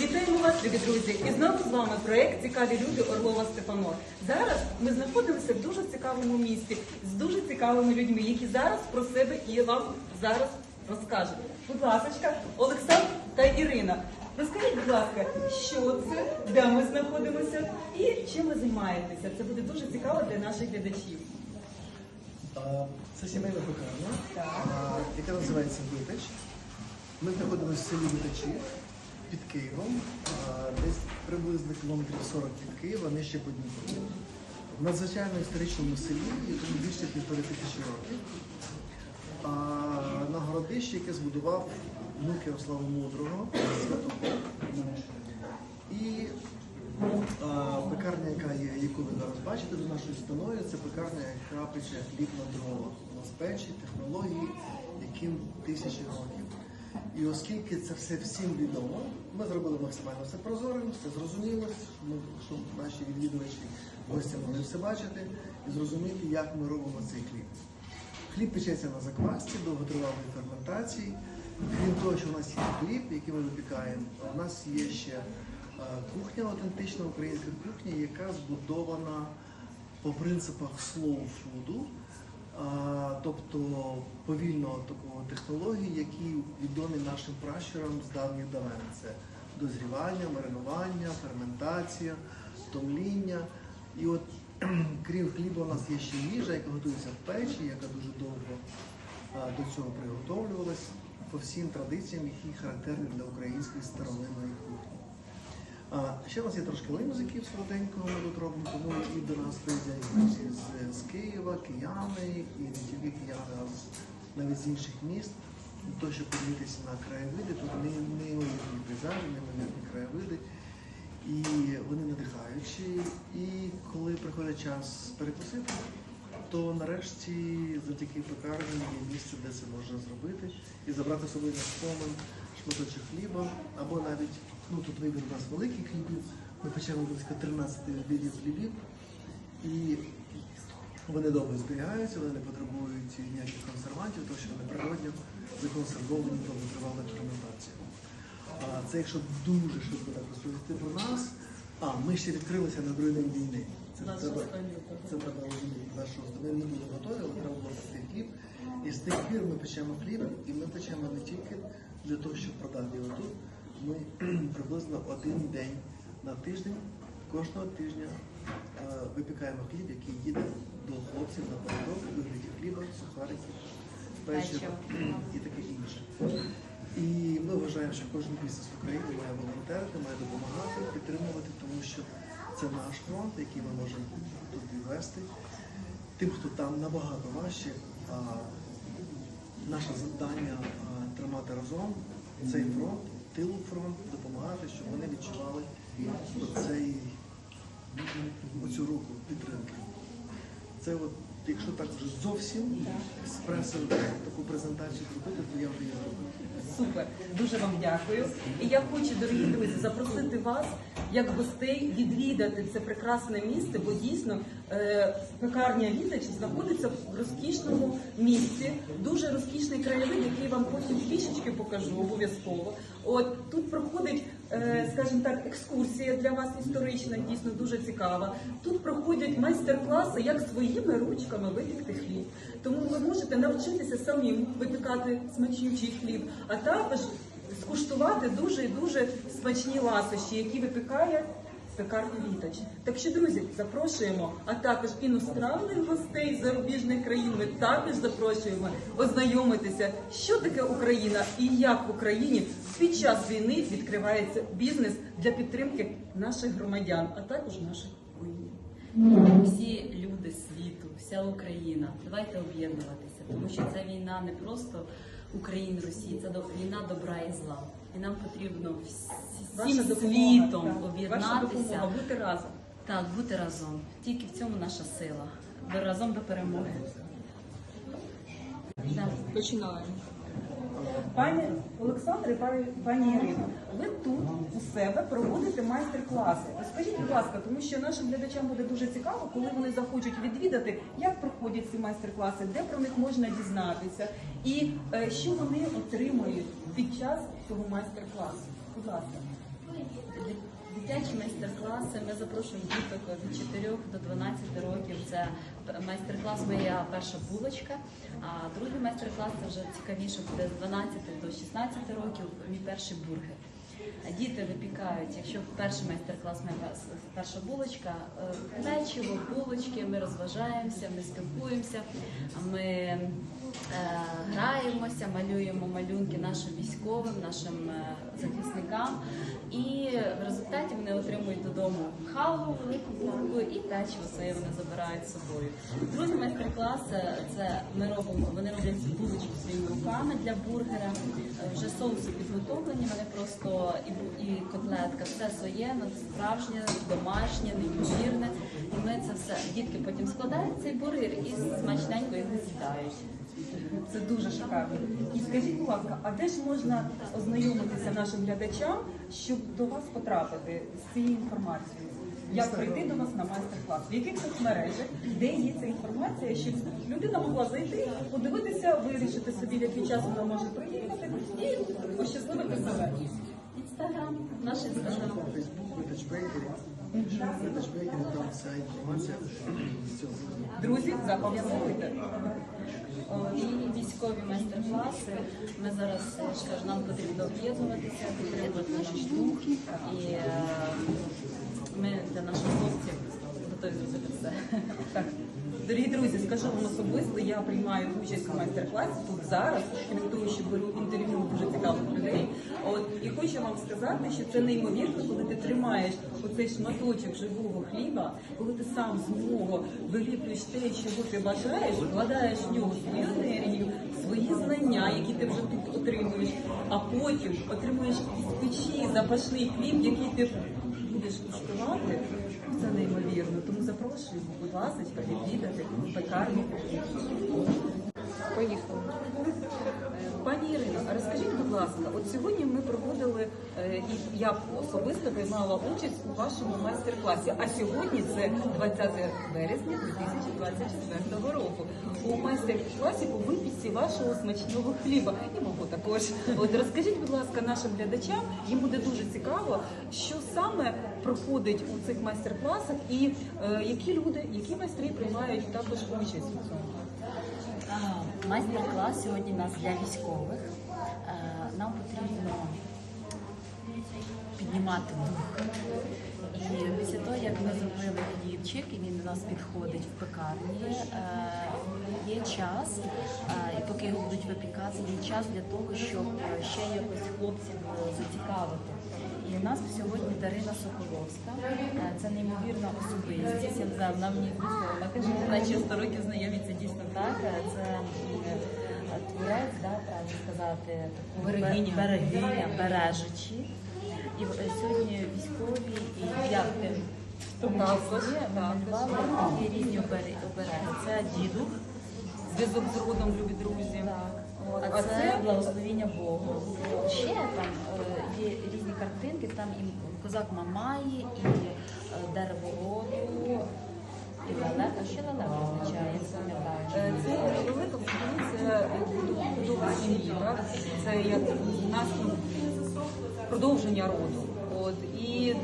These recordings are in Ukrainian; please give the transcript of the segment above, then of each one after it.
Вітаємо вас, любі друзі! І знову з вами проект Цікаві люди Орлова Степанов. Зараз ми знаходимося в дуже цікавому місті з дуже цікавими людьми, які зараз про себе і вам зараз розкажуть. Будь ласка, Олександр та Ірина. Розкажіть, будь ласка, що це, де ми знаходимося і чим ви займаєтеся. Це буде дуже цікаво для наших глядачів. Це сімейна пекарня, Так. а, яка називається Витач. Ми знаходимося в селі Витачі під Києвом, десь приблизно кілометрів 40 від Києва, нижче по Дніпру. В надзвичайно історичному селі, якому більше півтори тисячі років. На городищі, яке збудував внук Ярослава Мудрого, Святого. І пекарня, яка є, яку ви зараз бачите за нашою спиною, це пекарня, яка пече хліб на дровах. У нас печі, технології, яким тисячі років. І оскільки це все всім відомо, ми зробили максимально все прозорим, все зрозуміло, щоб наші відвідувачі гості могли все бачити і зрозуміти, як ми робимо цей хліб. Хліб печеться на заквасці, довготривалої ферментації. Крім того, що у нас є хліб, який ми випікаємо, у нас є ще е, кухня, аутентична українська кухня, яка збудована по принципах а, тобто повільного такого технології, які відомі нашим пращурам з давніх давен. Це дозрівання, маринування, ферментація, томління. І от крім хліба, у нас є ще їжа, яка готується в печі, яка дуже довго до цього приготовлювалась по всім традиціям, які характерні для української старовинної кухні. Ще у нас є трошки лимузиків солоденького ми тут робимо, тому і до нас приїздять з, з Києва, кияни, і не тільки кияни, а навіть з інших міст. Того, щоб подивитися на краєвиди, тут не- неймовірні пейзажі, неймовірні краєвиди. І вони надихаючі. І коли приходить час перекусити, то нарешті завдяки пекарні є місце, де це можна зробити і забрати з собою на спомин шматочок хліба, або навіть, ну тут вибір у нас великий хлібів, ми печемо близько 13 видів хлібів, і вони довго зберігаються, вони не потребують ніяких консервантів, тому що вони природньо законсервовані довготривалою ферментацією. А це якщо дуже швидко так розповісти про нас. А, ми ще відкрилися на другий день війни. Це треба, 6 лютого. розуміти. На шосту. Ми не були готові, але треба було пекти хліб. І з тих пір ми печемо хліб, і ми печемо не тільки для того, щоб продати його тут. Ми приблизно один день на тиждень, кожного тижня е, випікаємо хліб, який їде до хлопців на передок у вигляді хліба, сухариків, печива і таке інше. І ми вважаємо, що кожен бізнес в Україні має волонтерити, має допомагати, підтримувати, тому що це наш фронт, який ми можемо тут вести. Тим, хто там набагато важче, а наше завдання а, тримати разом цей фронт, тилу фронт, допомагати, щоб вони відчували оцей, оцю руку підтримки. Це от, якщо так вже зовсім експресо таку презентацію зробити, то я вже її зробив. Супер, дуже вам дякую. І я хочу, дорогі друзі, запросити вас як гостей відвідати це прекрасне місце, бо дійсно е, пекарня Вітач знаходиться в розкішному місці, дуже розкішний краєвид, який вам потім трішечки покажу обов'язково. От тут проходить, е, скажімо так, екскурсія для вас історична, дійсно дуже цікава. Тут проходять майстер-класи, як своїми ручками випікти хліб. Тому ви можете навчитися самим випікати смачнючий хліб, а також скуштувати дуже і дуже смачні ласощі, які випікає пекарня Вітач. Так що, друзі, запрошуємо, а також іностранних гостей зарубіжних країн. Ми також запрошуємо ознайомитися, що таке Україна і як в Україні під час війни відкривається бізнес для підтримки наших громадян, а також наших воїнів. всі люди світу, вся Україна. Давайте об'єднуватися, тому що ця війна не просто України, Росії, це війна добра і зла. І нам потрібно всім світом об'єднатися. бути разом. Так, бути разом. Тільки в цьому наша сила. Разом до перемоги. Починаємо. Пані Олександре, пані, пані Ірино, ви тут у себе проводите майстер-класи. Розкажіть, будь ласка, тому що нашим глядачам буде дуже цікаво, коли вони захочуть відвідати, як проходять ці майстер-класи, де про них можна дізнатися, і е, що вони отримують під час цього майстер-класу. Будь ласка. Дитячі майстер-класи. Ми запрошуємо діток від 4 до 12 років. Це майстер-клас Моя перша булочка. А другий майстер-клас це вже цікавіше буде з 12 до 16 років. Мій перший бургер. Діти випікають, якщо перший майстер-клас перша булочка, е, печиво, булочки, ми розважаємося, ми спілкуємося, ми граємося, малюємо малюнки нашим військовим, нашим е, захисникам. І в результаті вони отримують додому халву, велику булку і печиво своє вони забирають з собою. Другий майстер-клас е, це ми робимо, вони роблять булочки своїми руками для бургера. Е, Вже соуси підготовлені, вони просто і, і котлетка, все своє, справжнє, домашнє, неймовірне. І ми це все дітки потім складають цей бургер і смачненько його з'їдають. Це дуже шикарно. І скажіть, будь ласка, а де ж можна ознайомитися нашим глядачам, щоб до вас потрапити з цією інформацією? Як прийти до вас на майстер-клас? В яких соцмережах, де є ця інформація, щоб людина могла зайти, подивитися, вирішити собі, в який час вона може приїхати і пощасливити себе. Інстаграм, наш інстаграм. Друзі, запам'ятовуйте. І військові майстер-класи. Ми зараз я кажу, нам потрібно об'єднуватися, підтримувати наш дух. І е, ми для зробити все. Так, дорогі друзі, скажу вам особисто, я приймаю участь у майстер-класі тут зараз, крім того, що беру інтерв'ю дуже цікавих людей. От і хочу вам сказати, що це неймовірно, коли ти тримаєш оцей шматочок живого хліба, коли ти сам з нього виліплюєш те, чого ти бажаєш, вкладаєш в нього свою енергію, свої знання, які ти вже тут отримуєш, а потім отримуєш печі запашний хліб, який ти будеш куштувати. Неймовірно. Тому запрошуємо, будь ласка, відвідати пекарню. Поїхали. Пані Ірино, а розкажіть, ласка, от сьогодні ми проводили, е, і я особисто приймала участь у вашому майстер-класі. А сьогодні це 20 березня 2024 року. У майстер-класі по випічці вашого смачного хліба. І мого також. От розкажіть, будь ласка, нашим глядачам, їм буде дуже цікаво, що саме проходить у цих майстер-класах, і е, які люди, які майстри приймають також участь у цьому. Майстер-клас сьогодні у нас для військових. Нам потрібно піднімати дух. І після того, як ми зробили хлібчик, і він до нас підходить в пекарні, е, є час, е, і поки його будуть випікати, є час для того, щоб е, ще якось хлопців зацікавити. І у нас сьогодні Дарина Соколовська. Це неймовірна особистість. Я не знаю, вона мені вона каже, наче 100 років знайомі, це дійсно так. Це творець, да, сказати, таку Берегиня. берегиня, бережучі. І е, сьогодні військові і як ти Також, малювали такі різні обереги. Це дідух, Зв'язок з родом, любі друзі. От. а це благословіння Богу. Ще там е, є різні картинки, там і козак Мамаї, і е, дерево роду, і лелека. Що лелека означає, я не пам'ятаю. Е, Це велика це будова сім'ї? Це як наслідок продовження роду. От і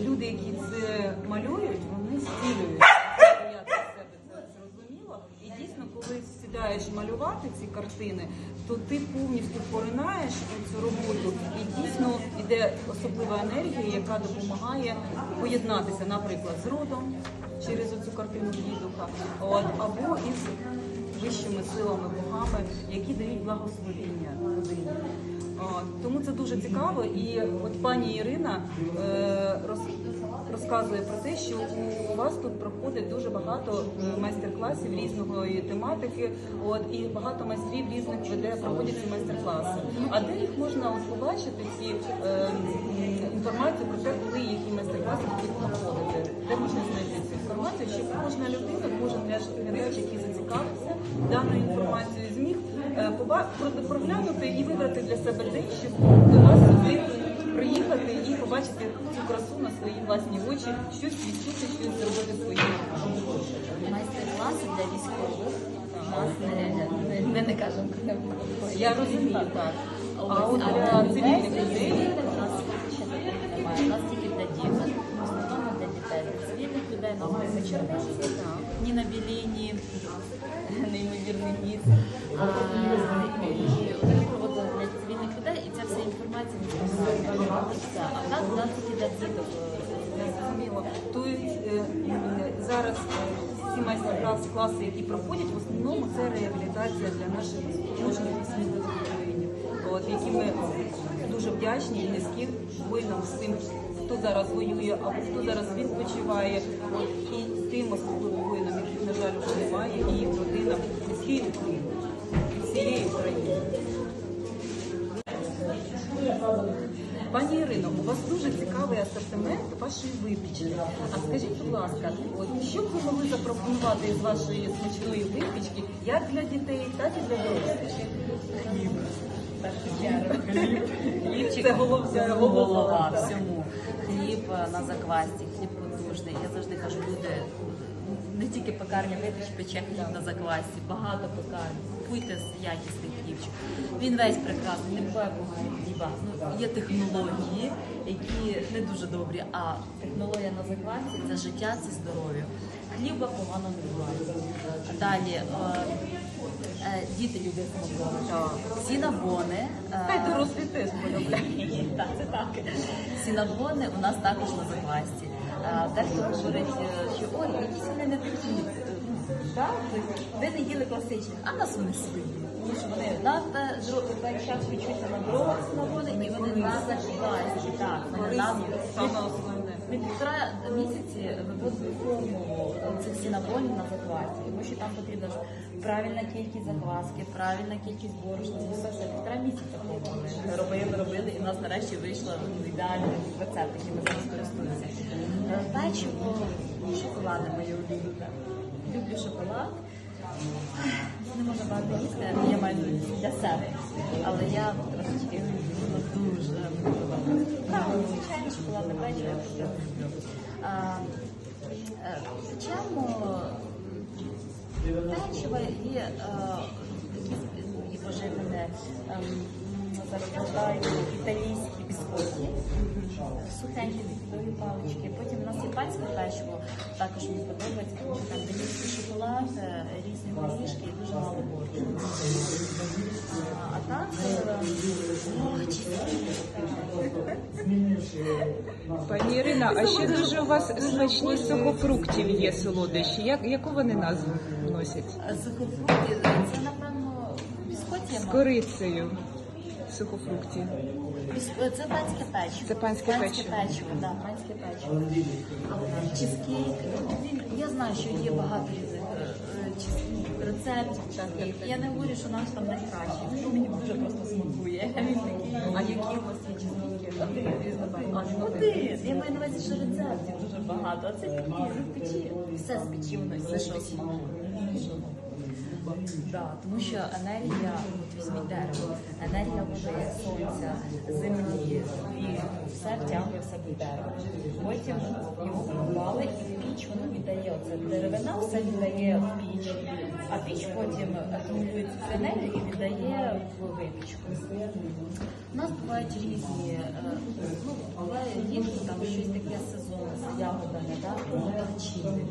люди, які це малюють, вони зцілюють. Я для себе це зрозуміла. І дійсно, коли сідаєш малювати ці картини, то ти повністю поринаєш у цю роботу, і дійсно йде особлива енергія, яка допомагає поєднатися, наприклад, з родом через цю картину дідуха, от, або із вищими силами, богами, які дають благословіння людині. Тому це дуже цікаво. І от пані Ірина е, роз, розказує про те, що у вас тут проходить дуже багато е, майстер-класів різної тематики. От і багато майстрів різних веде проводять майстер-класи. А де їх можна от, побачити ці е, інформацію про те, коли які майстер-класи будуть проходити? Де можна знайти цю інформацію, щоб кожна людина, кожен глядач, який зацікавився даною інформацією, зміг е, проглянути і вибрати для себе день, щоб до вас сюди приїхати і побачити цю красу на свої власні очі, щось відчути, щось зробити своїм. Майстер-класи для військових. У нас не, не, ми не кажемо. Я розумію, так. А от для цивільних людей поліції і проводили для цивільних людей, і ця вся інформація не А так нас іде діток. Е, зрозуміло, то е, е, зараз всі майстер класи, які проходять, в основному це реабілітація для наших учнів України, які ми дуже вдячні і низькі воїнам цим хто зараз воює або хто зараз відпочиває, і тим особливо воїнам, яких, на жаль, вже немає, і їх родинам низький уклін всієї України. Пані Ірино, у вас дуже цікавий асортимент вашої випічки. А скажіть, будь ласка, от що б ви могли запропонувати з вашої смачної випічки як для дітей, так і для дорослих? Хлібчик Це голова всьому. На заквасті, хліб потужний. Я завжди кажу, люди не тільки пекарня теж пече хліб на заквасті, багато пекарень. Купуйте якісний хлібчик. Він весь прекрасний, не буває хліба. Ну, є технології, які не дуже добрі, а технологія на заквасті це життя, це здоров'я. Хліба погано не буває. Далі. е, е, Діти люблять смаколики. Сінабони. е, дорослі теж полюбляють. так, це так. Сінабони у нас також на заквасті. Е, Дехто говорить, е, що ой, якісь вони не такі. Ну, Так, ви не їли класичних, а нас вони свої. Тому що вони на те- дро- час печуться на дровах сінабони, і вони на заквасті. Так, вони нам Саме основне. Ми півтора місяці виводили формулу цих сінабонів на заквасці, тому що там потрібна ж правильна кількість закваски, правильна кількість борошна. Ми все все півтора місяця пробували. Робили, робили, і в нас нарешті вийшла ідеальний рецепт, який ми зараз користуємося. Печиво, шоколадне моє улюблене. Люблю шоколад. Не можна багато їсти, я маю для себе. Але я трошечки дуже. Правильно, звичайно, шоколадне печиво я е, печиво е, якісь і поживлене зараз італійські бісквіти, сухенькі такі палички. Потім у нас є панське печиво, також мені подобається, тому що там делійський шоколад, різні горішки і дуже мало борщу. А, так, е, Пані Ірина, а ще дуже у вас смачні сухофруктів є солодощі. Як, яку вони назву носять? Сухофрукти, це, напевно. З корицею сухофруктів. Це панське печиво. Це панське печиво. печиво, да, панське печиво. Чизкейк. Я знаю, що є багато різних е, е, рецептів. Я не говорю, що наш там найкращий. Він мені дуже просто смакує. Він такий. А які у вас є чизкейки? Один різнобарвний. Один. Я маю на увазі, що рецептів дуже багато. А це такі з печі. Все з печі воно все що смакує. Да, тому що енергія, от візьміть дерево, енергія води, сонця, землі, і все втягує в себе дерево. Потім його побували і в піч воно віддає. Оце деревина все віддає в піч, а піч потім акумулює цю енергію і віддає в випічку. У нас бувають різні, е, ну, буває рідко там щось таке сезонне з ягодами, да? Молодчини.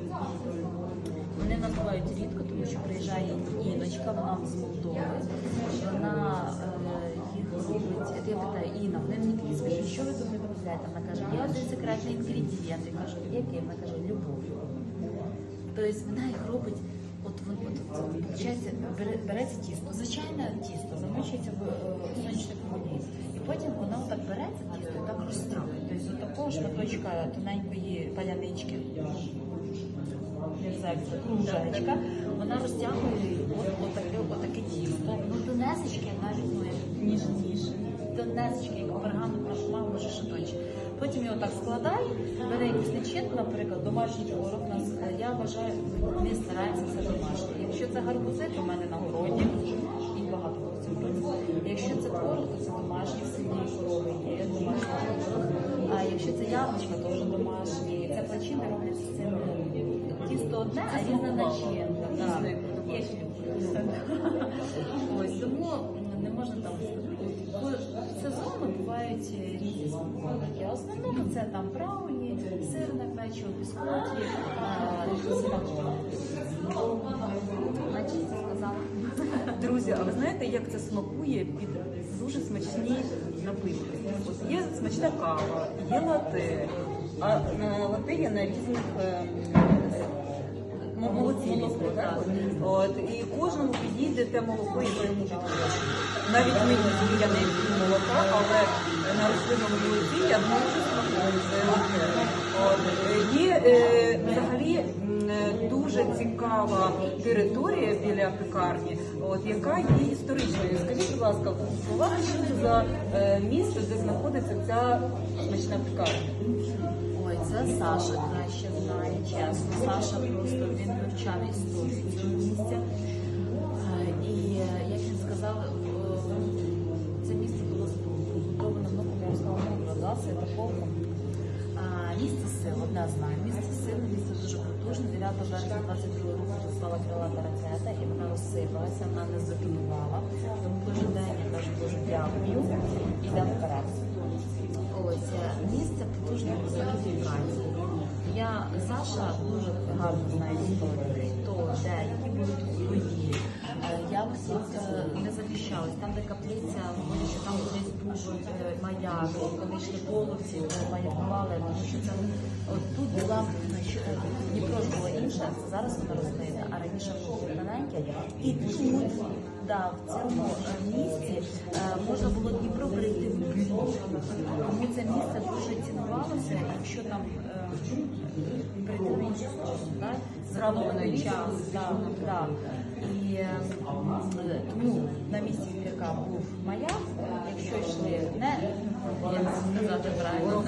Вони називають рідко, тому що приїжджає Іночка, вона з Молдови. Вона е, їх робить. Я питаю, Інна, вони мені такі скажуть, що ви тут виробляєте? Вона каже, є один секретний інгредієнт. Я кажу, який? Вона каже, любов. Тобто вона їх робить. От виходить, береться тісто, звичайне тісто, замочується в е, сонячному воді. І потім воно так береться тісто і так розтягує. Тобто такого шматочка тоненької палянички не знаю, кружечка, вона розтягує от, отаке, отаке тісто. Ну, донесечки навіть ну, ніжніше. Донесечки, як пергамент прошмав, може шаточок. Потім його так складає, бере якусь начинку, наприклад, домашній творог. Нас, я вважаю, ми стараємося все домашнє. Якщо це гарбузи, то в мене на городі, і багато в цьому році. Якщо це творог, то це домашній, в селі корови є, домашній творог. А якщо це яблучко, то вже домашні. Це плачини робляться з цим. Тісто одне, а різна начинка. да. Я ж люблю. Ось тому не можна там по сезону бувають різні смаколики. А Основному це там брауні, сирне печиво. Значить, сказала. Друзі, а ви знаєте, як це смакує під дуже смачні напитки? От є смачна кава, є лате, а на лате є на різних е, м- так? От, і кожному підійде молоко, яке йому підходить. Навіть мені я не п'ю молока, але на рослинному молоці я дуже смакую Є е, взагалі е, дуже цікава територія біля пекарні, от яка є історичною. Скажіть, будь ласка, в словах, що це за е, місце, де знаходиться ця смачна пекарня? Це Саша краще знає, чесно. Саша просто він вивчав історію цього місця. Е, І е, як він сказав, е, це місце було збудовано святополком. Місце сил, одне знаю. Місце сил, місце дуже потужне. 9 березня 22 року стала крилата ракета, і вона розсипалася, вона не задумувала. Тому кожен день я кажу, дуже дякую. І йде вперед. Ось е, місце потужне високі вібрації. Я Саша дуже гарно знаю історію, хто, де, які будуть бої, е, як тут е, не захищались. Там, де каплиця, говорять, що там колись був е, маяк, коли йшли половці, маякували, тому що це от тут була е, Дніпро ж було інше, це зараз воно розбите, а раніше було маленьке. І тут, да, в цьому е, місці е, можна було Дніпро перейти в Львів. Тому це місце дуже цінувалося, якщо там е, перейти на час, так, так. І е, тому на місці Вірка був маяк, якщо йшли не сказати правильно,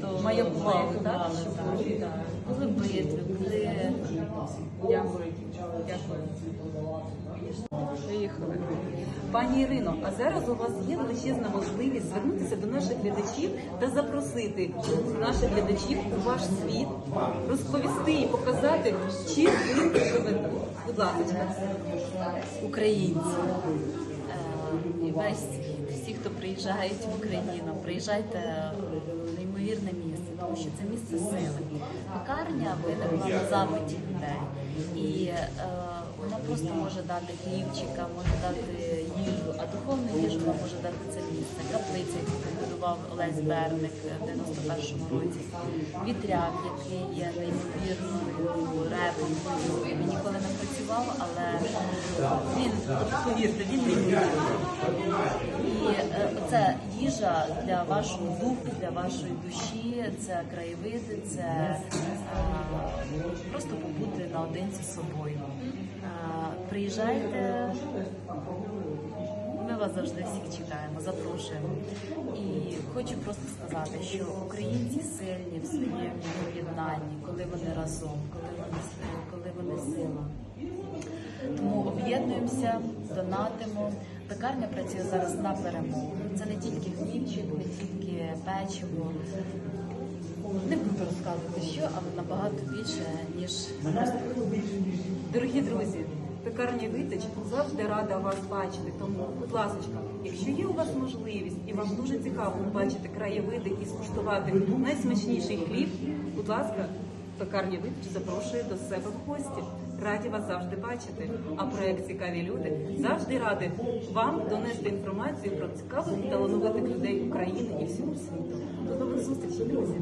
то моє так? так. Були битви, були Дякую. Дякую. Приїхали. Пані Ірино, а зараз у вас є величезна можливість звернутися до наших глядачів та запросити наших глядачів у ваш світ, розповісти і показати, чим ви живете. Будь ласка. українці. Е, весь світ, всі, хто приїжджають в Україну, приїжджайте в неймовірне місце, тому що це місце сили. Пекарня виникла на запиті людей. І е, просто може дати хлібчика, може дати їжу, а духовну їжу може дати це місце. Каплиця, яку побудував Олесь Берник в 91-му році. Вітряк, який є неймовірною реплікою. Він ніколи не працював, але він, повірте, він не. І е, це їжа для вашого духу, для вашої душі, це краєвиди, це е, просто побути наодинці з собою. Приїжджайте, ми вас завжди всіх чекаємо, запрошуємо. І хочу просто сказати, що українці сильні в своєму об'єднанні, коли вони разом, коли вони, с- коли вони сила. Тому об'єднуємося, донатимо. Пекарня працює зараз на перемогу. Це не тільки хлібчик, не тільки печиво. Не буду розказувати, що, але набагато більше, ніж Дорогі друзі, пекарня Витич завжди рада вас бачити. Тому, будь ласка, якщо є у вас можливість і вам дуже цікаво побачити краєвиди і скуштувати найсмачніший хліб, будь ласка, пекарня Витич запрошує до себе в гості. Раді вас завжди бачити. А проект Цікаві люди завжди ради вам донести інформацію про цікавих і талановитих людей України і всього світу. До нових зустрічей, друзі!